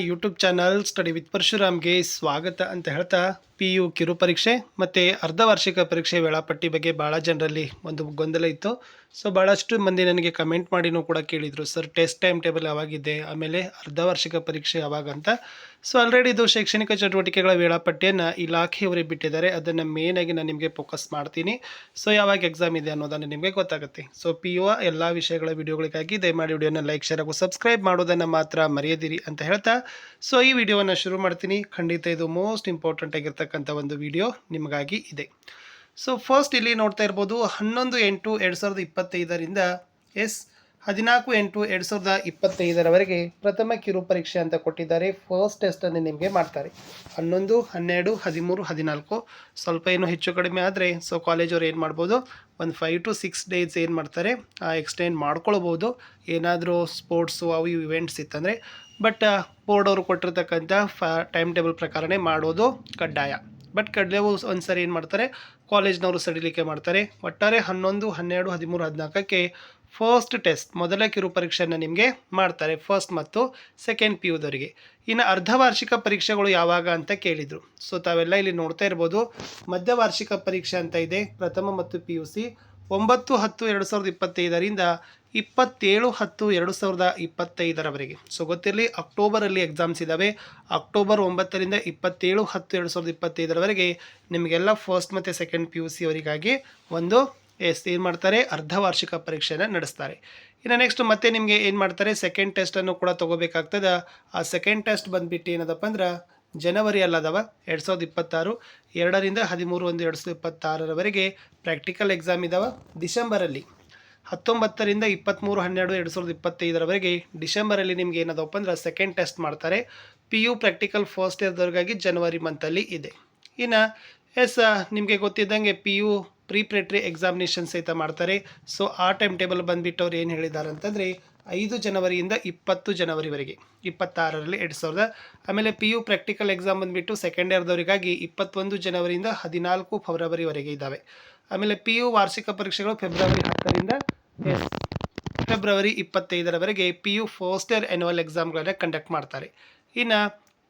YouTube channel study with ಪರಶುರಾಮ್ಗೆ ಸ್ವಾಗತ ಅಂತ ಹೇಳ್ತಾ ಪಿ ಯು ಕಿರು ಪರೀಕ್ಷೆ ಮತ್ತು ಅರ್ಧ ವಾರ್ಷಿಕ ಪರೀಕ್ಷೆ ವೇಳಾಪಟ್ಟಿ ಬಗ್ಗೆ ಭಾಳ ಜನರಲ್ಲಿ ಒಂದು ಗೊಂದಲ ಇತ್ತು. ಸೊ ಭಾಳಷ್ಟು ಮಂದಿ ನನಗೆ ಕಮೆಂಟ್ ಮಾಡಿನೂ ಕೂಡ ಕೇಳಿದರು. ಸರ್ ಟೆಸ್ಟ್ ಟೈಮ್ ಟೇಬಲ್ ಯಾವಾಗಿದೆ? ಆಮೇಲೆ ಅರ್ಧ ವಾರ್ಷಿಕ ಪರೀಕ್ಷೆ ಯಾವಾಗ ಅಂತ? ಸೊ ಆಲ್ರೆಡಿ ಇದು ಶೈಕ್ಷಣಿಕ ಚಟುವಟಿಕೆಗಳ ವೇಳಾಪಟ್ಟಿಯನ್ನು ಇಲಾಖೆಯವರೇ ಬಿಟ್ಟಿದ್ದಾರೆ. ಅದನ್ನು ಮೇನಾಗಿ ನಾನು ನಿಮಗೆ ಫೋಕಸ್ ಮಾಡ್ತೀನಿ. ಸೊ ಯಾವಾಗ ಎಕ್ಸಾಮ್ ಇದೆ ಅನ್ನೋದನ್ನು ನಿಮಗೆ ಗೊತ್ತಾಗುತ್ತೆ. ಸೊ ಪಿ ಯು ಎಲ್ಲ ವಿಷಯಗಳ ವಿಡಿಯೋಗಳಿಗಾಗಿ ದಯಮಾಡಿ ವಿಡಿಯೋನ ಲೈಕ್ ಶೇರ್ ಹಾಗೂ ಸಬ್ಸ್ಕ್ರೈಬ್ ಮಾಡೋದನ್ನು ಮಾತ್ರ ಮರೆಯದಿರಿ ಅಂತ ಹೇಳ್ತಾ ಸೊ ಈ ವಿಡಿಯೋವನ್ನು ಶುರು ಮಾಡ್ತೀನಿ. ಖಂಡಿತ ಇದು ಮೋಸ್ಟ್ ಇಂಪಾರ್ಟೆಂಟ್ ಆಗಿರ್ತಕ್ಕಂಥ ಒಂದು ವಿಡಿಯೋ ನಿಮಗಾಗಿ ಇದೆ. ಸೊ ಫಸ್ಟ್ ಇಲ್ಲಿ ನೋಡ್ತಾ ಇರ್ಬೋದು ಹನ್ನೊಂದು ಎಂಟು ಎರಡು ಸಾವಿರದ ಇಪ್ಪತ್ತೈದರಿಂದ ಎಸ್ ಹದಿನಾಲ್ಕು ಎಂಟು ಎರಡು ಸಾವಿರದ ಇಪ್ಪತ್ತೈದರವರೆಗೆ ಪ್ರಥಮ ಕಿರು ಪರೀಕ್ಷೆ ಅಂತ ಕೊಟ್ಟಿದ್ದಾರೆ. ಫಸ್ಟ್ ಟೆಸ್ಟನ್ನು ನಿಮಗೆ ಮಾಡ್ತಾರೆ. ಹನ್ನೊಂದು, ಹನ್ನೆರಡು, ಹದಿಮೂರು, ಹದಿನಾಲ್ಕು ಸ್ವಲ್ಪ ಏನು ಹೆಚ್ಚು ಕಡಿಮೆ ಆದರೆ ಸೊ ಕಾಲೇಜವ್ರು ಏನು ಮಾಡ್ಬೋದು, ಒಂದು ಫೈವ್ ಟು ಸಿಕ್ಸ್ ಡೇಸ್ ಏನು ಮಾಡ್ತಾರೆ ಎಕ್ಸ್ಟೆಂಡ್ ಮಾಡ್ಕೊಳ್ಬೋದು. ಏನಾದರೂ ಸ್ಪೋರ್ಟ್ಸು ಅವು ಇವು ಇವೆಂಟ್ಸ್ ಇತ್ತಂದರೆ ಬಟ್ ಬೋರ್ಡ್ ಅವರು ಕೊಟ್ಟಿರ್ತಕ್ಕಂಥ ಫ ಟೈಮ್ ಟೇಬಲ್ ಪ್ರಕಾರನೇ ಮಾಡೋದು ಕಡ್ಡಾಯ. ಬಟ್ ಕಡ್ಲೆವು ಒಂದು ಸರಿ ಏನು ಮಾಡ್ತಾರೆ? ಕಾಲೇಜ್ನವರು ಸಡಿಲಿಕೆ ಮಾಡ್ತಾರೆ. ಒಟ್ಟಾರೆ ಹನ್ನೊಂದು, ಹನ್ನೆರಡು, ಹದಿಮೂರು ಹದಿನಾಲ್ಕಕ್ಕೆ ಫಸ್ಟ್ ಟೆಸ್ಟ್ ಮೊದಲ ಕಿರು ಪರೀಕ್ಷೆಯನ್ನು ನಿಮಗೆ ಮಾಡ್ತಾರೆ ಫಸ್ಟ್ ಮತ್ತು ಸೆಕೆಂಡ್ ಪಿ ಯುದವರಿಗೆ ಇನ್ನು ಅರ್ಧ ವಾರ್ಷಿಕ ಪರೀಕ್ಷೆಗಳು ಯಾವಾಗ ಅಂತ ಕೇಳಿದರು. ಸೊ ತಾವೆಲ್ಲ ಇಲ್ಲಿ ನೋಡ್ತಾ ಇರ್ಬೋದು. ಮಧ್ಯ ವಾರ್ಷಿಕ ಪರೀಕ್ಷೆ ಅಂತ ಇದೆ. ಪ್ರಥಮ ಮತ್ತು ಪಿ ಯು ಸಿ ಒಂಬತ್ತು ಹತ್ತು ಎರಡು ಸಾವಿರದ ಇಪ್ಪತ್ತೈದರಿಂದ ಇಪ್ಪತ್ತೇಳು ಹತ್ತು ಎರಡು ಸಾವಿರದ ಇಪ್ಪತ್ತೈದರವರೆಗೆ. ಸೊ ಗೊತ್ತಿರಲಿ, ಅಕ್ಟೋಬರಲ್ಲಿ ಎಕ್ಸಾಮ್ಸ್ ಇದ್ದಾವೆ ಅಕ್ಟೋಬರ್ ಒಂಬತ್ತರಿಂದ ಇಪ್ಪತ್ತೇಳು ಹತ್ತು ಎರಡು ಸಾವಿರದ ಇಪ್ಪತ್ತೈದರವರೆಗೆ ನಿಮಗೆಲ್ಲ ಫಸ್ಟ್ ಮತ್ತು ಸೆಕೆಂಡ್ ಪಿ ಯು ಸಿ ಅವರಿಗಾಗಿ ಒಂದು ಎಸ್ ಏನು ಮಾಡ್ತಾರೆ? ಅರ್ಧ ವಾರ್ಷಿಕ ಪರೀಕ್ಷೆನ ನಡೆಸ್ತಾರೆ. ಇನ್ನು ನೆಕ್ಸ್ಟ್ ಮತ್ತೆ ನಿಮಗೆ ಏನು ಮಾಡ್ತಾರೆ? ಸೆಕೆಂಡ್ ಟೆಸ್ಟನ್ನು ಕೂಡ ತೊಗೋಬೇಕಾಗ್ತದೆ. ಆ ಸೆಕೆಂಡ್ ಟೆಸ್ಟ್ ಬಂದುಬಿಟ್ಟು ಏನದಪ್ಪ ಅಂದ್ರೆ ಜನವರಿ ಅಲ್ಲದವ, ಎರಡು ಸಾವಿರದ ಇಪ್ಪತ್ತಾರು, ಎರಡರಿಂದ ಹದಿಮೂರು ಒಂದು ಎರಡು ಸಾವಿರದ ಇಪ್ಪತ್ತಾರರವರೆಗೆ ಪ್ರಾಕ್ಟಿಕಲ್ ಎಕ್ಸಾಮ್ ಇದ್ದಾವೆ ಡಿಸೆಂಬರಲ್ಲಿ. ಹತ್ತೊಂಬತ್ತರಿಂದ ಇಪ್ಪತ್ತ್ಮೂರು ಹನ್ನೆರಡು, ಎರಡು ಸಾವಿರದ ಇಪ್ಪತ್ತೈದರವರೆಗೆ ಡಿಸೆಂಬರಲ್ಲಿ ನಿಮ್ಗೆ ಏನದಪ್ಪ ಅಂದ್ರೆ ಸೆಕೆಂಡ್ ಟೆಸ್ಟ್ ಮಾಡ್ತಾರೆ. ಪಿ ಯು ಪ್ರಾಕ್ಟಿಕಲ್ ಫಸ್ಟ್ ಇಯರ್ದವ್ರಿಗಾಗಿ ಜನವರಿ ಮಂತಲ್ಲಿ ಇದೆ. ಇನ್ನು, ಎಸ್ ನಿಮಗೆ ಗೊತ್ತಿದ್ದಂಗೆ ಪಿ ಯು ಪ್ರಿಪ್ರೇಟ್ರಿ ಎಕ್ಸಾಮಿನೇಷನ್ ಸಹಿತ ಮಾಡ್ತಾರೆ. ಸೊ ಆ ಟೈಮ್ ಟೇಬಲ್ ಬಂದುಬಿಟ್ಟು ಅವ್ರು ಏನು ಹೇಳಿದ್ದಾರೆ ಅಂತಂದರೆ ಐದು ಜನವರಿಯಿಂದ ಇಪ್ಪತ್ತು ಜನವರಿವರೆಗೆ, ಇಪ್ಪತ್ತಾರರಲ್ಲಿ ಎರಡು ಸಾವಿರದ ಆಮೇಲೆ ಪಿ ಯು ಪ್ರಾಕ್ಟಿಕಲ್ ಎಕ್ಸಾಮ್ ಬಂದುಬಿಟ್ಟು ಸೆಕೆಂಡ್ ಇಯರ್ದವರಿಗಾಗಿ ಇಪ್ಪತ್ತೊಂದು ಜನವರಿಯಿಂದ ಹದಿನಾಲ್ಕು ಫೆಬ್ರವರಿವರೆಗೆ ಇದ್ದಾವೆ. ಆಮೇಲೆ ಪಿ ಯು ವಾರ್ಷಿಕ ಪರೀಕ್ಷೆಗಳು ಫೆಬ್ರವರಿ ಹತ್ತರಿಂದ ಎಸ್, February ಇಪ್ಪತ್ತೈದರವರೆಗೆ P U first year annual ಎಕ್ಸಾಮ್ಗಳನ್ನು conduct ಮಾಡ್ತಾರೆ. ಇನ್ನು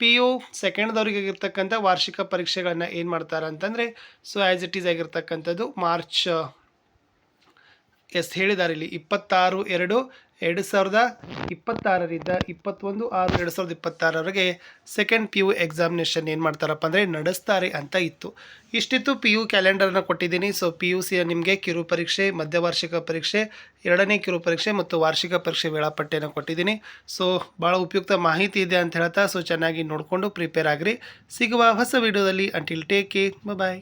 ಪಿ ಯು ಸೆಕೆಂಡ್ದವ್ರಿಗೆ ಆಗಿರ್ತಕ್ಕಂಥ ವಾರ್ಷಿಕ ಪರೀಕ್ಷೆಗಳನ್ನ ಏನು ಮಾಡ್ತಾರೆ ಅಂತಂದರೆ ಸೊ ಆ್ಯಸ್ ಇಟ್ ಈಸ್ ಆಗಿರ್ತಕ್ಕಂಥದ್ದು ಮಾರ್ಚ್ ಎಸ್ ಹೇಳಿದ್ದಾರೆ ಇಲ್ಲಿ, ಇಪ್ಪತ್ತಾರು, ಎರಡು ಎರಡು ಸಾವಿರದ ಇಪ್ಪತ್ತಾರರಿಂದ ಇಪ್ಪತ್ತೊಂದು ಆರು ಎರಡು ಸಾವಿರದ ಇಪ್ಪತ್ತಾರವರೆಗೆ ಸೆಕೆಂಡ್ ಪಿ ಯು ಎಕ್ಸಾಮಿನೇಷನ್ ಏನು ಮಾಡ್ತಾರಪ್ಪ ಅಂದರೆ ನಡೆಸ್ತಾರೆ ಅಂತ ಇತ್ತು. ಇಷ್ಟಿತ್ತು ಪಿ ಯು ಕ್ಯಾಲೆಂಡರ್ನ ಕೊಟ್ಟಿದ್ದೀನಿ. ಸೊ ಪಿ ಯು ಸಿಯ ನಿಮಗೆ ಕಿರು ಪರೀಕ್ಷೆ, ಮಧ್ಯವಾರ್ಷಿಕ ಪರೀಕ್ಷೆ, ಎರಡನೇ ಕಿರು ಪರೀಕ್ಷೆ ಮತ್ತು ವಾರ್ಷಿಕ ಪರೀಕ್ಷೆ ವೇಳಾಪಟ್ಟಿಯನ್ನು ಕೊಟ್ಟಿದ್ದೀನಿ. ಸೊ ಭಾಳ ಉಪಯುಕ್ತ ಮಾಹಿತಿ ಇದೆ ಅಂತ ಹೇಳ್ತಾ ಸೊ ಚೆನ್ನಾಗಿ ನೋಡಿಕೊಂಡು ಪ್ರಿಪೇರ್ ಆಗಿರಿ. ಸಿಗುವ ಹೊಸ ವಿಡಿಯೋದಲ್ಲಿ ಅಂಟಿಲ್ ಟೇಕ್ ಕೇರ್ ಬಾಯ್